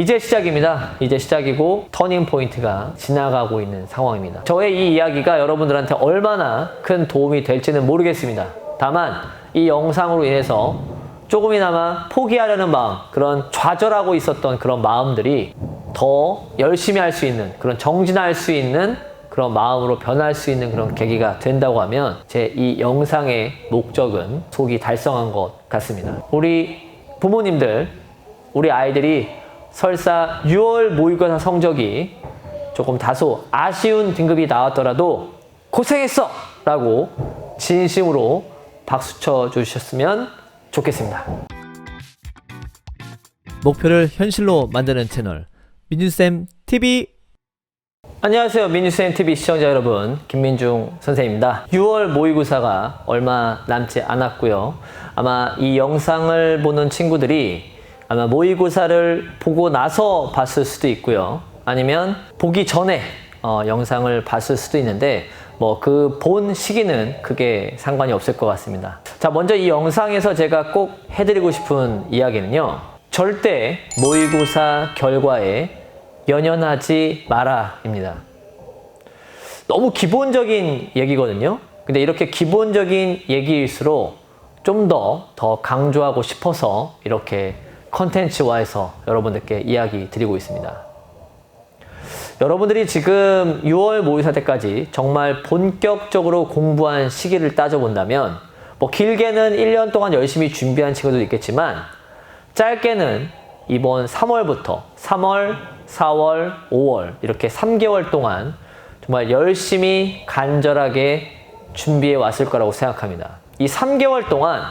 이제 시작입니다. 이제 시작이고 터닝 포인트가 지나가고 있는 상황입니다. 저의 이 이야기가 여러분들한테 얼마나 큰 도움이 될지는 모르겠습니다. 다만 이 영상으로 인해서 조금이나마 포기하려는 마음, 그런 좌절하고 있었던 그런 마음들이 더 열심히 할 수 있는 그런 정진할 수 있는 그런 마음으로 변할 수 있는 그런 계기가 된다고 하면 제 이 영상의 목적은 속이 달성한 것 같습니다. 우리 부모님들, 우리 아이들이 설사 6월 모의고사 성적이 조금 다소 아쉬운 등급이 나왔더라도 고생했어! 라고 진심으로 박수 쳐 주셨으면 좋겠습니다. 목표를 현실로 만드는 채널 민준쌤 TV 안녕하세요. 민유쌤 TV 시청자 여러분. 김민중 선생입니다. 6월 모의고사가 얼마 남지 않았고요. 아마 이 영상을 보는 친구들이 아마 모의고사를 보고 나서 봤을 수도 있고요. 아니면 보기 전에 어, 영상을 봤을 수도 있는데 뭐 그 본 시기는 크게 상관이 없을 것 같습니다. 자, 먼저 이 영상에서 제가 꼭 해드리고 싶은 이야기는요. 절대 모의고사 결과에 연연하지 마라입니다. 너무 기본적인 얘기거든요. 근데 이렇게 기본적인 얘기일수록 좀 더더 강조하고 싶어서 이렇게 컨텐츠화해서 여러분들께 이야기 드리고 있습니다. 여러분들이 지금 6월 모의사 때까지 정말 본격적으로 공부한 시기를 따져본다면 뭐 길게는 1년 동안 열심히 준비한 친구도 있겠지만 짧게는 이번 3월부터 3월, 4월, 5월 이렇게 3개월 동안 정말 열심히 간절하게 준비해 왔을 거라고 생각합니다. 이 3개월 동안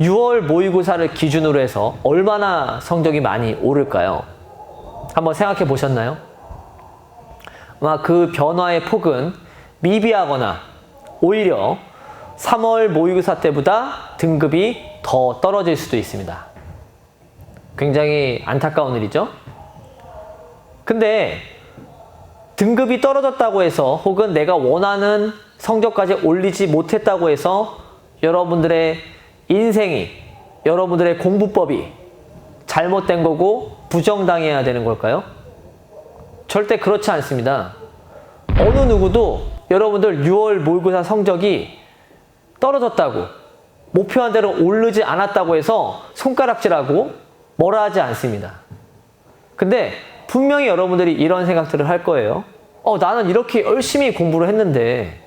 6월 모의고사를 기준으로 해서 얼마나 성적이 많이 오를까요? 한번 생각해 보셨나요? 아마 그 변화의 폭은 미비하거나 오히려 3월 모의고사 때보다 등급이 더 떨어질 수도 있습니다. 굉장히 안타까운 일이죠. 근데 등급이 떨어졌다고 해서 혹은 내가 원하는 성적까지 올리지 못했다고 해서 여러분들의 인생이 여러분들의 공부법이 잘못된 거고 부정당해야 되는 걸까요? 절대 그렇지 않습니다. 어느 누구도 여러분들 6월 모의고사 성적이 떨어졌다고 목표한 대로 오르지 않았다고 해서 손가락질하고 뭐라 하지 않습니다. 근데 분명히 여러분들이 이런 생각들을 할 거예요. 어, 나는 이렇게 열심히 공부를 했는데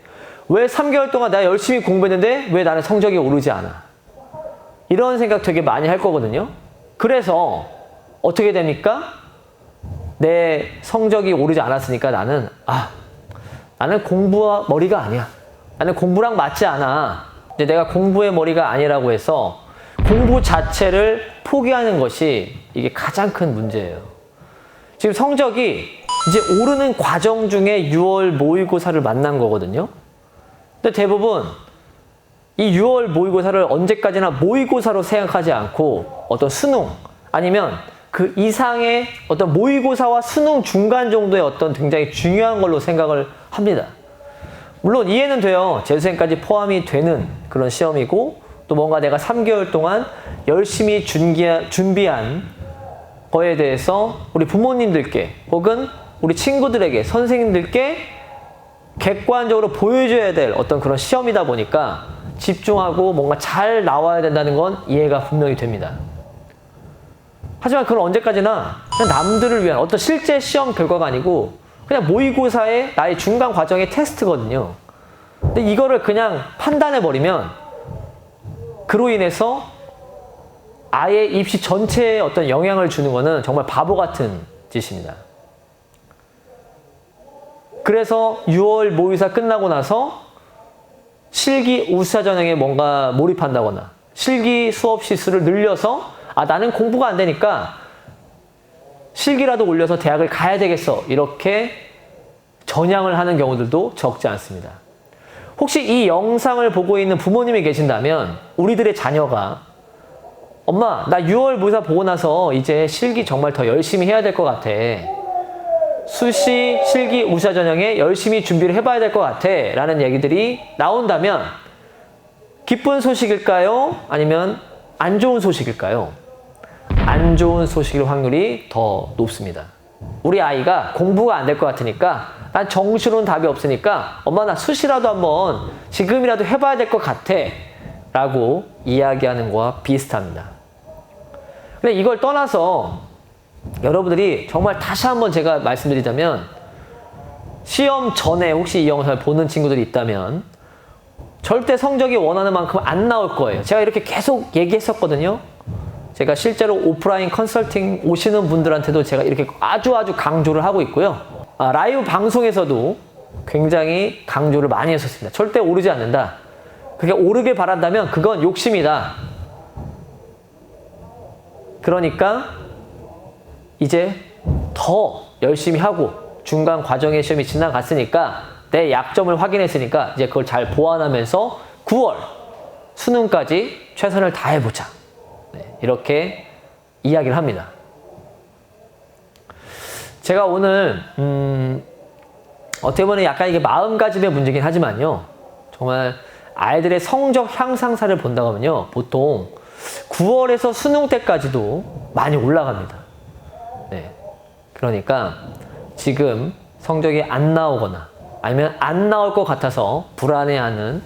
왜 3개월 동안 내가 열심히 공부했는데 왜 나는 성적이 오르지 않아? 이런 생각 되게 많이 할 거거든요. 그래서 어떻게 됩니까? 내 성적이 오르지 않았으니까 나는 아 나는 공부와 머리가 아니야. 나는 공부랑 맞지 않아. 이제 내가 공부의 머리가 아니라고 해서 공부 자체를 포기하는 것이 이게 가장 큰 문제예요. 지금 성적이 이제 오르는 과정 중에 6월 모의고사를 만난 거거든요. 근데 대부분 이 6월 모의고사를 언제까지나 모의고사로 생각하지 않고 어떤 수능 아니면 그 이상의 어떤 모의고사와 수능 중간 정도의 어떤 굉장히 중요한 걸로 생각을 합니다. 물론 이해는 돼요. 재수생까지 포함이 되는 그런 시험이고 또 뭔가 내가 3개월 동안 열심히 준비한, 준비한 거에 대해서 우리 부모님들께 혹은 우리 친구들에게 선생님들께 객관적으로 보여줘야 될 어떤 그런 시험이다 보니까 집중하고 뭔가 잘 나와야 된다는 건 이해가 분명히 됩니다. 하지만 그건 언제까지나 그냥 남들을 위한 어떤 실제 시험 결과가 아니고 그냥 모의고사의 나의 중간 과정의 테스트거든요. 근데 이거를 그냥 판단해 버리면 그로 인해서 아예 입시 전체에 어떤 영향을 주는 거는 정말 바보 같은 짓입니다. 그래서 6월 모의사 끝나고 나서 실기 우수사 전형에 뭔가 몰입한다거나 실기 수업 시수를 늘려서 아 나는 공부가 안 되니까 실기라도 올려서 대학을 가야 되겠어 이렇게 전향을 하는 경우들도 적지 않습니다. 혹시 이 영상을 보고 있는 부모님이 계신다면 우리들의 자녀가 엄마 나 6월 모의사 보고 나서 이제 실기 정말 더 열심히 해야 될 것 같아. 수시 실기 우수사 전형에 열심히 준비를 해봐야 될 것 같아 라는 얘기들이 나온다면 기쁜 소식일까요? 아니면 안 좋은 소식일까요? 안 좋은 소식일 확률이 더 높습니다. 우리 아이가 공부가 안 될 것 같으니까 난 정시로는 답이 없으니까 엄마 나 수시라도 한번 지금이라도 해봐야 될 것 같아 라고 이야기하는 거와 비슷합니다. 근데 이걸 떠나서 여러분들이 정말 다시 한번 제가 말씀드리자면 시험 전에 혹시 이 영상을 보는 친구들이 있다면 절대 성적이 원하는 만큼 안 나올 거예요. 제가 이렇게 계속 얘기했었거든요. 제가 실제로 오프라인 컨설팅 오시는 분들한테도 제가 이렇게 아주 아주 강조를 하고 있고요. 아, 라이브 방송에서도 굉장히 강조를 많이 했었습니다. 절대 오르지 않는다. 그게 오르길 바란다면 그건 욕심이다. 그러니까 이제 더 열심히 하고 중간 과정의 시험이 지나갔으니까 내 약점을 확인했으니까 이제 그걸 잘 보완하면서 9월 수능까지 최선을 다해보자. 네, 이렇게 이야기를 합니다. 제가 오늘 음, 어떻게 보면 약간 이게 마음가짐의 문제긴 하지만요. 정말 아이들의 성적 향상사를 본다고 하면요. 보통 9월에서 수능 때까지도 많이 올라갑니다. 네. 그러니까 지금 성적이 안 나오거나 아니면 안 나올 것 같아서 불안해하는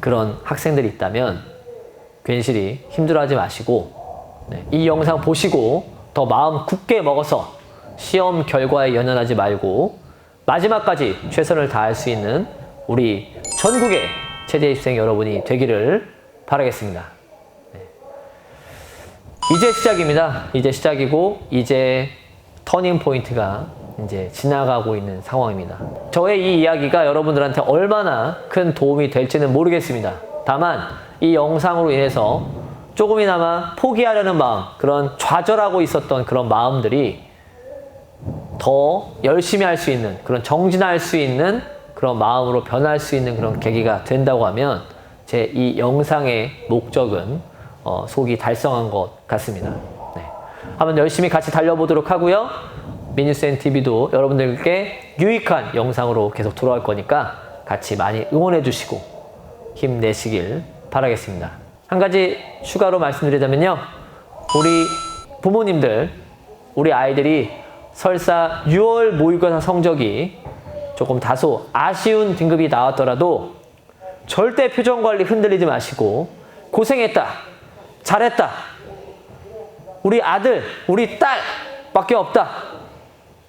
그런 학생들이 있다면 괜시리 힘들어하지 마시고 네, 이 영상 보시고 더 마음 굳게 먹어서 시험 결과에 연연하지 말고 마지막까지 최선을 다할 수 있는 우리 전국의 체대 입생 여러분이 되기를 바라겠습니다. 네. 이제 시작입니다. 이제 시작이고 이제 터닝 포인트가 이제 지나가고 있는 상황입니다. 저의 이 이야기가 여러분들한테 얼마나 큰 도움이 될지는 모르겠습니다. 다만 이 영상으로 인해서 조금이나마 포기하려는 마음, 그런 좌절하고 있었던 그런 마음들이 더 열심히 할 수 있는 그런 정진할 수 있는 그런 마음으로 변할 수 있는 그런 계기가 된다고 하면 제 이 영상의 목적은 어, 속이 달성한 것 같습니다. 네. 한번 열심히 같이 달려보도록 하고요. 미니센 TV도 여러분들께 유익한 영상으로 계속 돌아올 거니까 같이 많이 응원해 주시고 힘내시길 바라겠습니다. 한 가지 추가로 말씀드리자면요. 우리 부모님들, 우리 아이들이 설사 6월 모의고사 성적이 조금 다소 아쉬운 등급이 나왔더라도 절대 표정 관리 흔들리지 마시고 고생했다. 잘했다. 우리 아들, 우리 딸 밖에 없다.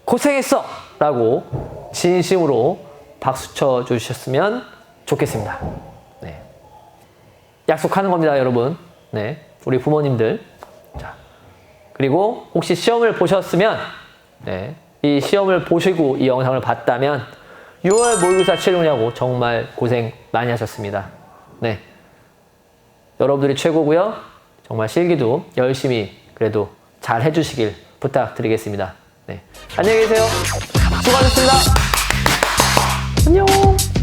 고생했어. 라고 진심으로 박수 쳐 주셨으면 좋겠습니다. 네. 약속하는 겁니다, 여러분. 네. 우리 부모님들. 자. 그리고 혹시 시험을 보셨으면, 네. 이 시험을 보시고 이 영상을 봤다면, 6월 모의고사 치르냐고 정말 고생 많이 하셨습니다. 네. 여러분들이 최고고요. 정말 실기도 열심히 그래도 잘 해주시길 부탁드리겠습니다. 네. 안녕히 계세요. 수고하셨습니다. 안녕.